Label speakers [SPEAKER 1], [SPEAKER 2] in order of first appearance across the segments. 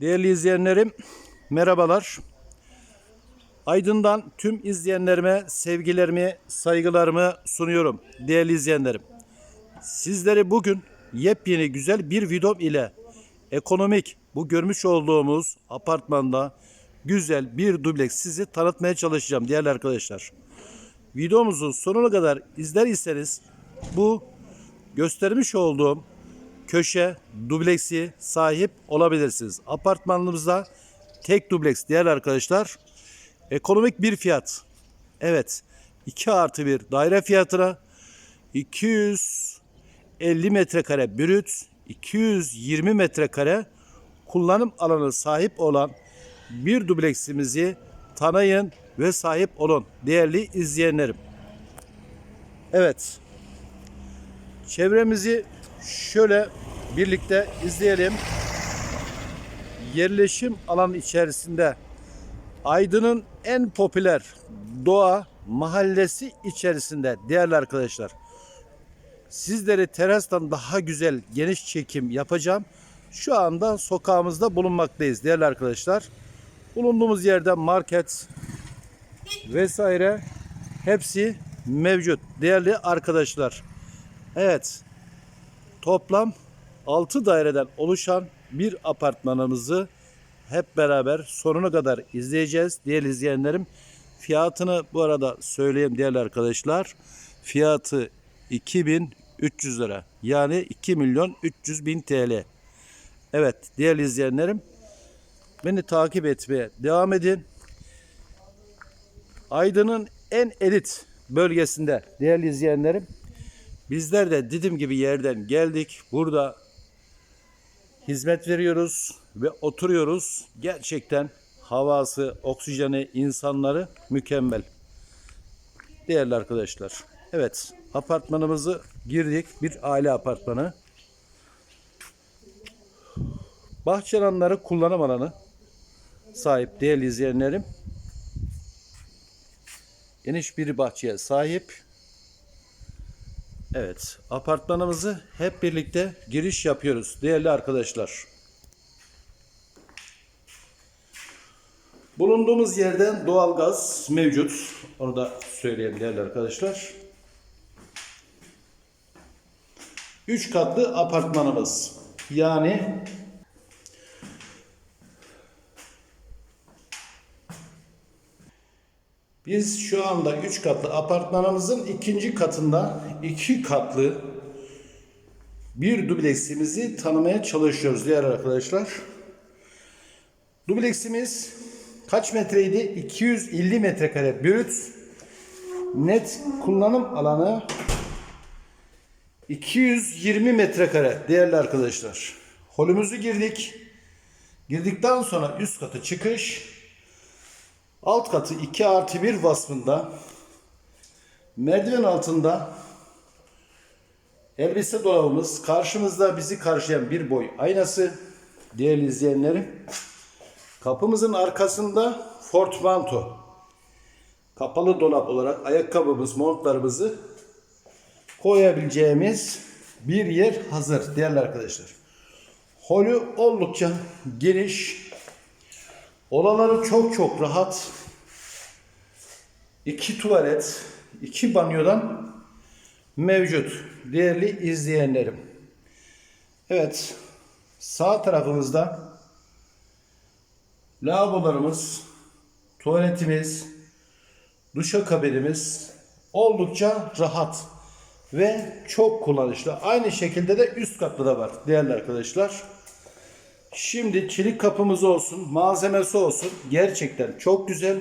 [SPEAKER 1] Değerli izleyenlerim, merhabalar. Aydın'dan tüm izleyenlerime sevgilerimi, saygılarımı sunuyorum değerli izleyenlerim. Sizleri bugün yepyeni güzel bir videom ile ekonomik bu görmüş olduğumuz apartmanda güzel bir dubleks sizi tanıtmaya çalışacağım değerli arkadaşlar. Videomuzu sonuna kadar izler bu göstermiş olduğum köşe dubleksi sahip olabilirsiniz. Apartmanımızda tek dubleks değerli arkadaşlar. Ekonomik bir fiyat. Evet 2 artı bir daire fiyatına 250 metrekare brüt 220 metrekare kullanım alanı sahip olan bir dubleksimizi tanıyın ve sahip olun değerli izleyenlerim. Evet Çevremizi şöyle birlikte izleyelim. Yerleşim alanı içerisinde Aydın'ın en popüler doğa mahallesi içerisinde değerli arkadaşlar. Sizleri terastan daha güzel geniş çekim yapacağım. Şu anda sokağımızda bulunmaktayız değerli arkadaşlar. Bulunduğumuz yerde market vesaire hepsi mevcut değerli arkadaşlar. Evet. Toplam 6 daireden oluşan bir apartmanımızı hep beraber sonuna kadar izleyeceğiz değerli izleyenlerim. Fiyatını bu arada söyleyeyim değerli arkadaşlar. Fiyatı 2300 lira. Yani 2 milyon 300 bin TL. Evet değerli izleyenlerim. Beni takip etmeye devam edin. Aydın'ın en elit bölgesinde değerli izleyenlerim Bizler de Didim gibi yerden geldik. Burada hizmet veriyoruz ve oturuyoruz. Gerçekten havası, oksijeni, insanları mükemmel. Değerli arkadaşlar. Evet, apartmanımızı girdik. Bir aile apartmanı. Bahçe alanları kullanım alanı sahip değerli izleyenlerim. Geniş bir bahçeye sahip. Evet, apartmanımızı hep birlikte giriş yapıyoruz değerli arkadaşlar. Bulunduğumuz yerden doğalgaz mevcut. Onu da söyleyeyim değerli arkadaşlar. 3 katlı apartmanımız. Yani Biz şu anda 3 katlı apartmanımızın ikinci katında 2 katlı bir dubleksimizi tanımaya çalışıyoruz diğer arkadaşlar. Dubleksimiz kaç metreydi? 250 metrekare brüt. Net kullanım alanı 220 metrekare değerli arkadaşlar. Holümüzü girdik. Girdikten sonra üst katı çıkış. Alt katı 2 artı 1 vasfında merdiven altında elbise dolabımız karşımızda bizi karşılayan bir boy aynası değerli izleyenlerim. Kapımızın arkasında Fortmanto kapalı dolap olarak ayakkabımız, montlarımızı koyabileceğimiz bir yer hazır değerli arkadaşlar. Holü oldukça geniş Odaları çok çok rahat. İki tuvalet, iki banyodan mevcut. Değerli izleyenlerim. Evet. Sağ tarafımızda lavabolarımız, tuvaletimiz, duşakabinimiz oldukça rahat ve çok kullanışlı. Aynı şekilde de üst katta da var değerli arkadaşlar. Şimdi çelik kapımız olsun, malzemesi olsun. Gerçekten çok güzel.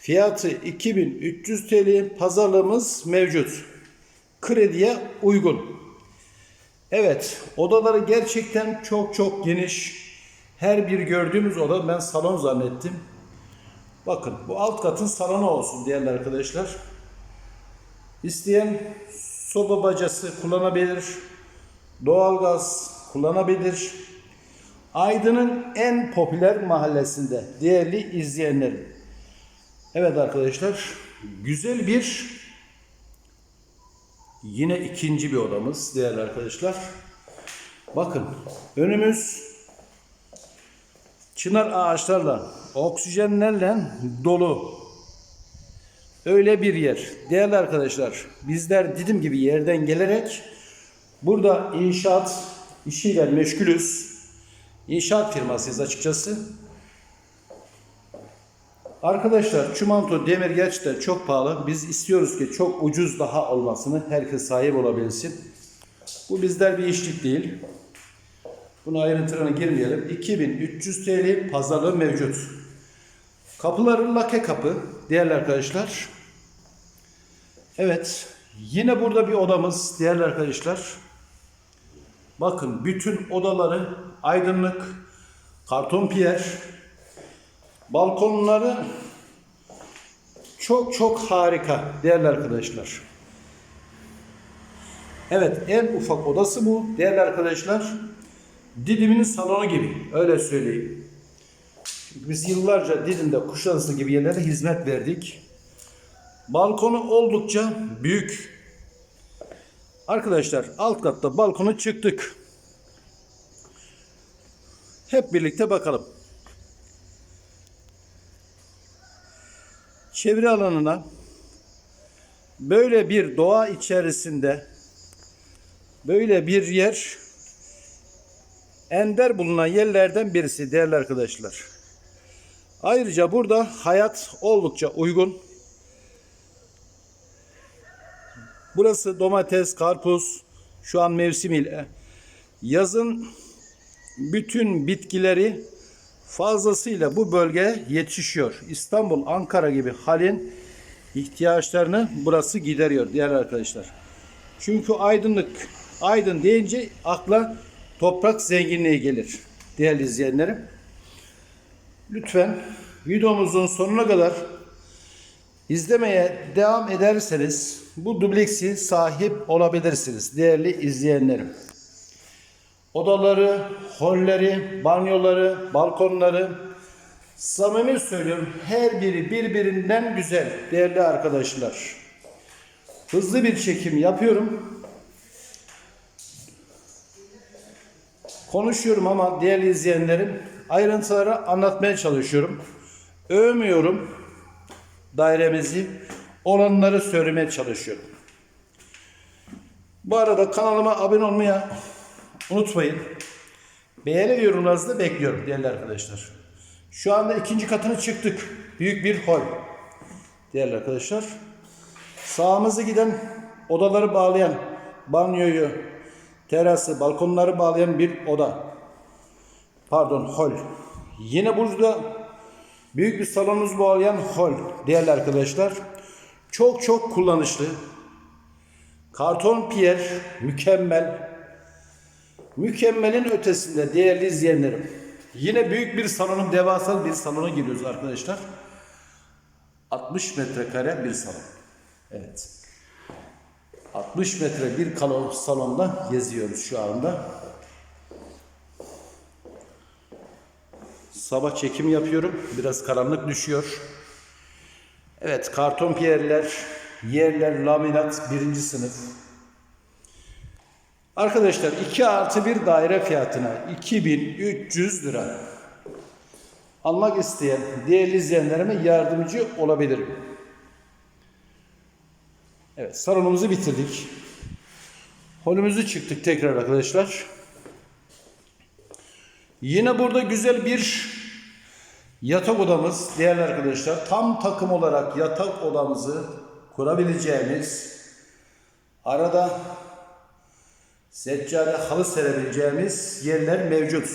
[SPEAKER 1] Fiyatı 2300 TL. Pazarlığımız mevcut. Krediye uygun. Evet, odaları gerçekten çok çok geniş. Her bir gördüğümüz oda ben salon zannettim. Bakın bu alt katın salonu olsun değerli arkadaşlar. İsteyen soba bacası kullanabilir. Doğalgaz kullanabilir. Aydın'ın en popüler mahallesinde değerli izleyenlerim. Evet arkadaşlar güzel bir yine ikinci bir odamız değerli arkadaşlar. Bakın önümüz çınar ağaçlarla, oksijenlerle dolu. Öyle bir yer. Değerli arkadaşlar, bizler Didim gibi yerden gelerek burada inşaat işiyle meşgulüz. İnşaat firmasıyız açıkçası. Arkadaşlar çimento demir gerçekten çok pahalı. Biz istiyoruz ki çok ucuz daha olmasını herkes sahip olabilsin. Bu bizler bir işlik değil. Bunu ayrıntılarına girmeyelim. 2300 TL pazarlığı mevcut. Kapıları lake kapı değerli arkadaşlar. Evet. Yine burada bir odamız değerli arkadaşlar. Bakın bütün odaları aydınlık, karton piyer, balkonları çok çok harika değerli arkadaşlar. Evet en ufak odası bu değerli arkadaşlar. Didim'in salonu gibi öyle söyleyeyim. Çünkü biz yıllarca Didim'de Kuşadası gibi yerlere hizmet verdik. Balkonu oldukça büyük. Arkadaşlar alt katta balkona çıktık. Hep birlikte bakalım. Çevre alanına böyle bir doğa içerisinde böyle bir yer ender bulunan yerlerden birisi değerli arkadaşlar. Ayrıca burada hayat oldukça uygun. Burası domates, karpuz şu an mevsimiyle. Yazın bütün bitkileri fazlasıyla bu bölge yetişiyor. İstanbul, Ankara gibi halin ihtiyaçlarını burası gideriyor değerli arkadaşlar. Çünkü aydınlık, aydın deyince akla toprak zenginliği gelir değerli izleyenlerim. Lütfen videomuzun sonuna kadar izlemeye devam ederseniz bu dubleksi sahip olabilirsiniz değerli izleyenlerim. Odaları, holleri, banyoları, balkonları samimi söylüyorum her biri birbirinden güzel değerli arkadaşlar. Hızlı bir çekim yapıyorum. Konuşuyorum ama değerli izleyenlerim ayrıntıları anlatmaya çalışıyorum. Övmüyorum dairemizi. Olanları söylemeye çalışıyorum. Bu arada kanalıma abone olmayı unutmayın. Beğeni yorumlarınızı bekliyorum değerli arkadaşlar. Şu anda ikinci katına çıktık. Büyük bir hol. Değerli arkadaşlar. Sağımızı giden odaları bağlayan banyoyu, terası, balkonları bağlayan bir oda. Pardon hol. Yine burada büyük bir salonumuz bağlayan hol. Değerli arkadaşlar. Çok çok kullanışlı. Karton piyer mükemmel. Mükemmelin ötesinde değerli izleyenlerim. Yine büyük bir salonun devasa bir salona giriyoruz arkadaşlar. 60 metrekare bir salon. Evet. 60 metre bir salonda geziyoruz şu anda. Sabah çekim yapıyorum. Biraz karanlık düşüyor. Evet karton piyerler, yerler laminat birinci sınıf. Arkadaşlar 2 artı bir daire fiyatına 2300 lira. Almak isteyen değerli izleyenlerime yardımcı olabilirim. Evet salonumuzu bitirdik. Holümüzü çıktık tekrar arkadaşlar. Yine burada güzel bir yatak odamız değerli arkadaşlar. Tam takım olarak yatak odamızı kurabileceğimiz arada seccade halı serebileceğimiz yerler mevcut.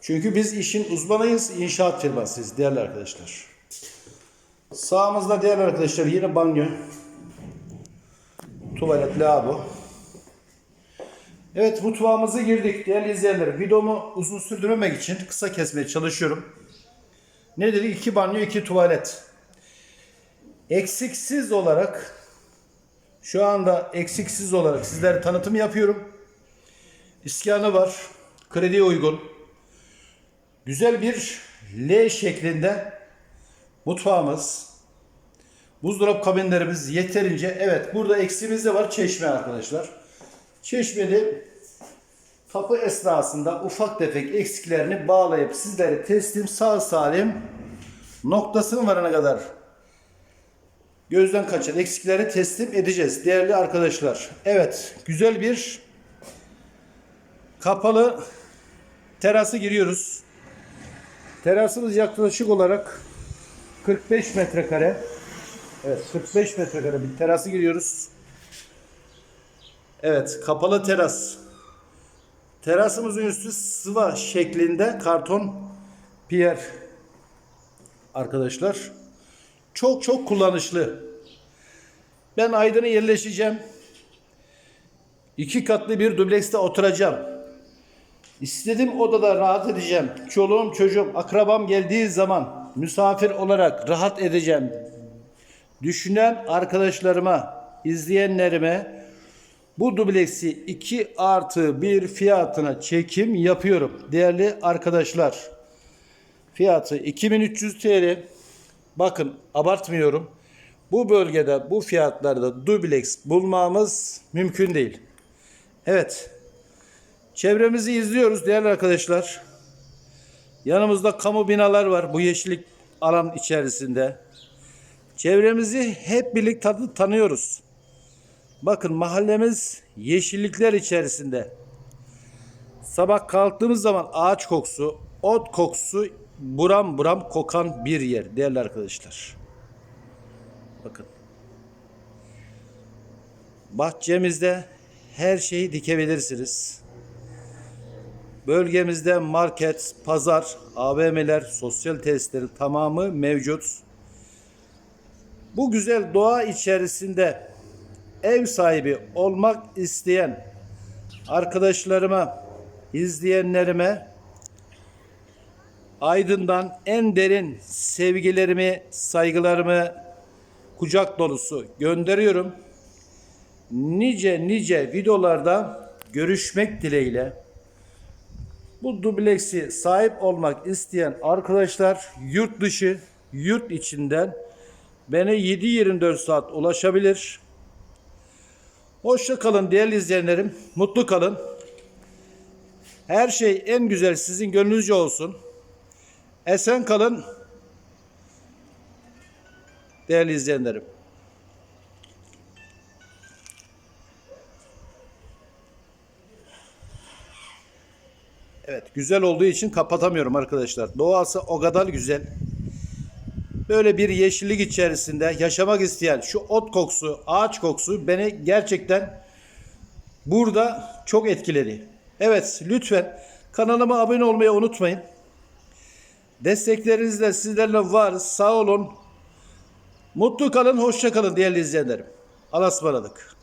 [SPEAKER 1] Çünkü biz işin uzmanıyız, inşaat firmasıyız değerli arkadaşlar. Sağımızda değerli arkadaşlar yine banyo, tuvalet, lavabo. Evet mutfağımıza girdik değerli izleyenler. Videomu uzun sürdürmemek için kısa kesmeye çalışıyorum. Ne dedik? İki banyo, iki tuvalet. Eksiksiz olarak şu anda eksiksiz olarak sizlere tanıtım yapıyorum. İskanı var. Krediye uygun. Güzel bir L şeklinde mutfağımız. Buzdolap kabinlerimiz yeterince. Evet burada eksiğimiz de var çeşme arkadaşlar. Çeşmeli kapı esnasında ufak tefek eksiklerini bağlayıp sizlere teslim sağ salim noktasının varana kadar gözden kaçan eksikleri teslim edeceğiz değerli arkadaşlar. Evet güzel bir kapalı terası giriyoruz. Terasımız yaklaşık olarak 45 metrekare. Evet 45 metrekare bir terası giriyoruz. Evet kapalı teras. Terasımızın üstü sıva şeklinde karton piyer arkadaşlar. Çok çok kullanışlı. Ben Aydın'a yerleşeceğim. İki katlı bir dublekste oturacağım. İstediğim odada rahat edeceğim. Çoluğum çocuğum akrabam geldiği zaman misafir olarak rahat edeceğim. Düşünen arkadaşlarıma, izleyenlerime bu dubleksi 2 artı 1 fiyatına çekim yapıyorum. Değerli arkadaşlar. Fiyatı 2300 TL. Bakın abartmıyorum. Bu bölgede bu fiyatlarda dubleks bulmamız mümkün değil. Evet. Çevremizi izliyoruz değerli arkadaşlar. Yanımızda kamu binalar var bu yeşillik alan içerisinde. Çevremizi hep birlikte tanıyoruz. Bakın mahallemiz yeşillikler içerisinde. Sabah kalktığımız zaman ağaç kokusu, ot kokusu buram buram kokan bir yer değerli arkadaşlar. Bakın. Bahçemizde her şeyi dikebilirsiniz. Bölgemizde market, pazar, AVM'ler, sosyal tesislerin tamamı mevcut. Bu güzel doğa içerisinde ev sahibi olmak isteyen arkadaşlarıma, izleyenlerime Aydın'dan en derin sevgilerimi, saygılarımı kucak dolusu gönderiyorum. Nice nice videolarda görüşmek dileğiyle. Bu dubleksi sahip olmak isteyen arkadaşlar yurt dışı, yurt içinden bana 7-24 saat ulaşabilir. Hoşça kalın değerli izleyenlerim. Mutlu kalın. Her şey en güzel sizin gönlünüzce olsun. Esen kalın. Değerli izleyenlerim. Evet güzel olduğu için kapatamıyorum arkadaşlar. Doğası o kadar güzel. Böyle bir yeşillik içerisinde yaşamak isteyen şu ot kokusu, ağaç kokusu beni gerçekten burada çok etkiledi. Evet lütfen kanalıma abone olmayı unutmayın. Destekleriniz de sizlerle var. Sağ olun. Mutlu kalın, hoşça kalın değerli izleyenlerim. Allah'a ısmarladık.